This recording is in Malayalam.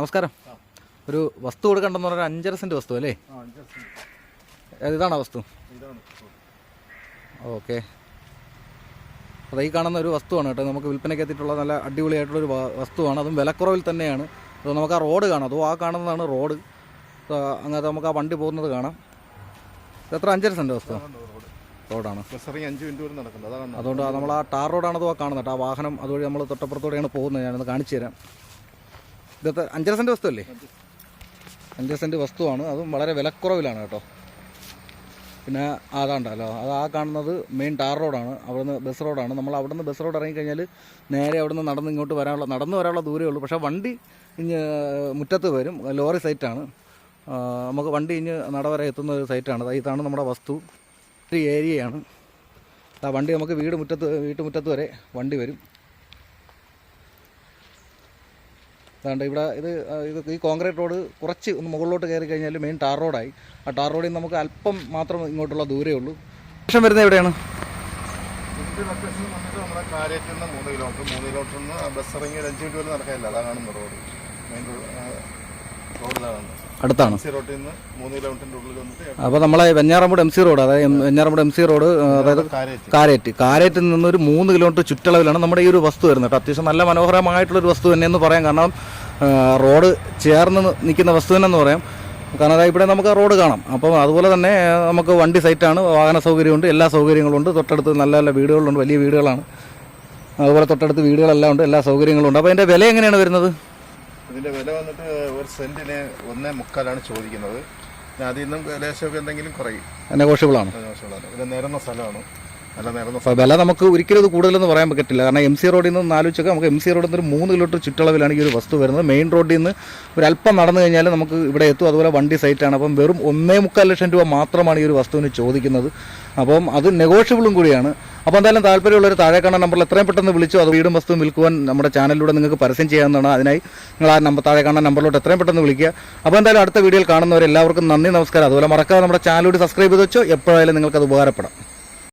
നമസ്കാരം. ഒരു വസ്തു കൊടുക്കണ്ടെന്ന് പറഞ്ഞാൽ അഞ്ചര സെന്റ് വസ്തു അല്ലേ? ഇതാണോ വസ്തു? ഓക്കെ. അപ്പോൾ ഈ കാണുന്ന ഒരു വസ്തുവാണ് കേട്ടോ. നമുക്ക് വിൽപ്പനയ്ക്ക് എത്തിയിട്ടുള്ള നല്ല അടിപൊളിയായിട്ടുള്ള ഒരു വസ്തുവാണ്. അതും വിലക്കുറവിൽ തന്നെയാണ്. അത് നമുക്ക് ആ റോഡ് കാണാം. അതോ ആ കാണുന്നതാണ് റോഡ്. അങ്ങനത്തെ നമുക്ക് ആ വണ്ടി പോകുന്നത് കാണാം. എത്ര? അഞ്ചര സെന്റ് വസ്തു. റോഡാണ്. അതുകൊണ്ട് നമ്മൾ ആ ടാർ റോഡാണ് അതോ ആ കാണുന്നത് ആ വാഹനം അതുവഴി നമ്മൾ തൊട്ടപ്പുറത്തോടെയാണ് പോകുന്നത്. ഞാനൊന്ന് കാണിച്ചു തരാം. ഇതത്തെ അഞ്ചര സെന്റ് വസ്തു അല്ലേ അഞ്ചര സെന്റ് വസ്തുവാണ്. അതും വളരെ വിലക്കുറവിലാണ് കേട്ടോ. പിന്നെ അതാണ്ടല്ലോ അത് ആ കാണുന്നത് മെയിൻ ടാർ റോഡാണ് അവിടുന്ന് ബസ് റോഡാണ് നമ്മൾ അവിടുന്ന് ബസ് റോഡ് ഇറങ്ങിക്കഴിഞ്ഞാൽ നേരെ അവിടുന്ന് നടന്ന് ഇങ്ങോട്ട് വരാനുള്ള നടന്ന് വരാനുള്ള ദൂരമേ ഉള്ളൂ. പക്ഷേ വണ്ടി ഇഞ്ഞ് മുറ്റത്ത് വരും. ലോറി സൈറ്റാണ് നമുക്ക് വണ്ടി ഇഞ്ഞ് നടവരെ എത്തുന്ന ഒരു സൈറ്റാണ് ഇതാണ് നമ്മുടെ വസ്തു. ഒരു ഏരിയയാണ് ആ വണ്ടി നമുക്ക് വീട് മുറ്റത്ത് വീട്ടുമുറ്റത്ത് വരെ വണ്ടി വരും. അതുകൊണ്ട് ഇവിടെ ഇത് ഇത് ഈ കോൺക്രീറ്റ് റോഡ് കുറച്ച് ഒന്ന് മുകളിലോട്ട് കയറി കഴിഞ്ഞാൽ മെയിൻ ടാർ റോഡായി ആ ടാർ റോഡിൽ നമുക്ക് അല്പം മാത്രം ഇങ്ങോട്ടുള്ള ദൂരേ ഉള്ളൂ. ലക്ഷം വരുന്നത് എവിടെയാണ്? നമ്മുടെ നിന്ന് മൂന്ന് കിലോമീറ്റർ മൂന്ന് കിലോമീറ്ററിൽ നിന്ന് ബസ് ഇറങ്ങി അഞ്ച് മിനിറ്റ് വരെ നടക്കാനില്ല. അതാ കാണുന്ന റോഡ് മെയിൻ അടുത്താണ്. അപ്പോൾ നമ്മളെ വെഞ്ഞാറമ്പൂട് എം സി റോഡ് അതായത് വെഞ്ഞാറമ്പൂട് എം സി റോഡ് അതായത് കാരേറ്റ്. കാരേറ്റ്. കാരേറ്റിൽ നിന്ന് ഒരു മൂന്ന് കിലോമീറ്റർ ചുറ്റളവിലാണ് നമ്മുടെ ഈ ഒരു വസ്തു വരുന്നത് അത്യാവശ്യം നല്ല മനോഹരമായിട്ടുള്ള ഒരു വസ്തു തന്നെയെന്ന് പറയാം. കാരണം റോഡ് ചേർന്ന് നിൽക്കുന്ന വസ്തു തന്നെ എന്ന് പറയാം. കാരണം ഇവിടെ നമുക്ക് റോഡ് കാണാം. അപ്പം അതുപോലെ തന്നെ നമുക്ക് വണ്ടി സൈറ്റാണ് വാഹന സൗകര്യമുണ്ട് എല്ലാ സൗകര്യങ്ങളുണ്ട്. തൊട്ടടുത്ത് നല്ല നല്ല വീടുകളുണ്ട് വലിയ വീടുകളാണ്. അതുപോലെ തൊട്ടടുത്ത് വീടുകളെല്ലാം ഉണ്ട് എല്ലാ സൗകര്യങ്ങളും ഉണ്ട് അപ്പോൾ അതിന്റെ വില എങ്ങനെയാണ് വരുന്നത്? ഇതിന്റെ വില വന്നിട്ട് ഒരു സെന്റിന് ഒന്നേ മുക്കാലാണ് ചോദിക്കുന്നത്. പിന്നെ അതിൽ നിന്നും ലേശമൊക്കെ എന്തെങ്കിലും കുറയും. നെഗോഷ്യബിളാണ്. നെഗോഷ്യബിളാണ്. ഇത് നേരുന്ന സ്ഥലമാണ്. അപ്പോൾ വില നമുക്ക് ഒരിക്കലും ഇത് കൂടുതലെന്ന് പറയാൻ പറ്റില്ല കാരണം എം സി റോഡിൽ നിന്ന് ആലോചിച്ചൊക്കെ നമുക്ക് എം സി റോഡിൽ നിന്ന് ഒരു മൂന്ന് കിലോമീറ്റർ ചുറ്റളവിലാണ് ഈ ഒരു വസ്തു വരുന്നത്. മെയിൻ റോഡിൽ നിന്ന് ഒരു അല്പം നടന്നു കഴിഞ്ഞാൽ നമുക്ക് ഇവിടെ എത്തും. അതുപോലെ വണ്ടി സൈറ്റാണ് അപ്പം വെറും ഒന്നേ മുക്കാൽ ലക്ഷം രൂപ മാത്രമാണ് ഈ ഒരു വസ്തുവിന് ചോദിക്കുന്നത്. അപ്പം അത് നെഗോഷ്യബിളും കൂടിയാണ്. അപ്പോൾ എന്തായാലും താല്പര്യമുള്ളൊരു താഴെ കാണുന്ന നമ്പറിൽ എത്രയും പെട്ടെന്ന് വിളിച്ചു അത് വീടും വസ്തുവും വിൽക്കുവാൻ നമ്മുടെ ചാനലിലൂടെ നിങ്ങൾക്ക് പരസ്യം ചെയ്യാവുന്നതാണ്. അതിനായി നിങ്ങൾ ആ നമ്പർ താഴെ കാണുന്ന നമ്പറിലോട്ട് എത്രയും പെട്ടെന്ന് വിളിക്കുക. അപ്പോൾ എന്തായാലും അടുത്ത വീഡിയോയിൽ കാണുന്നവർ എല്ലാവർക്കും നന്ദി നമസ്കാരം. അതുപോലെ മറക്കാതെ നമ്മുടെ ചാനലിലൂടെ സബ്സ്ക്രൈബ് ചെയ്ത് വെച്ചോ. എപ്പോഴായാലും നിങ്ങൾക്ക് അത് ഉപകാരപ്പെടാം.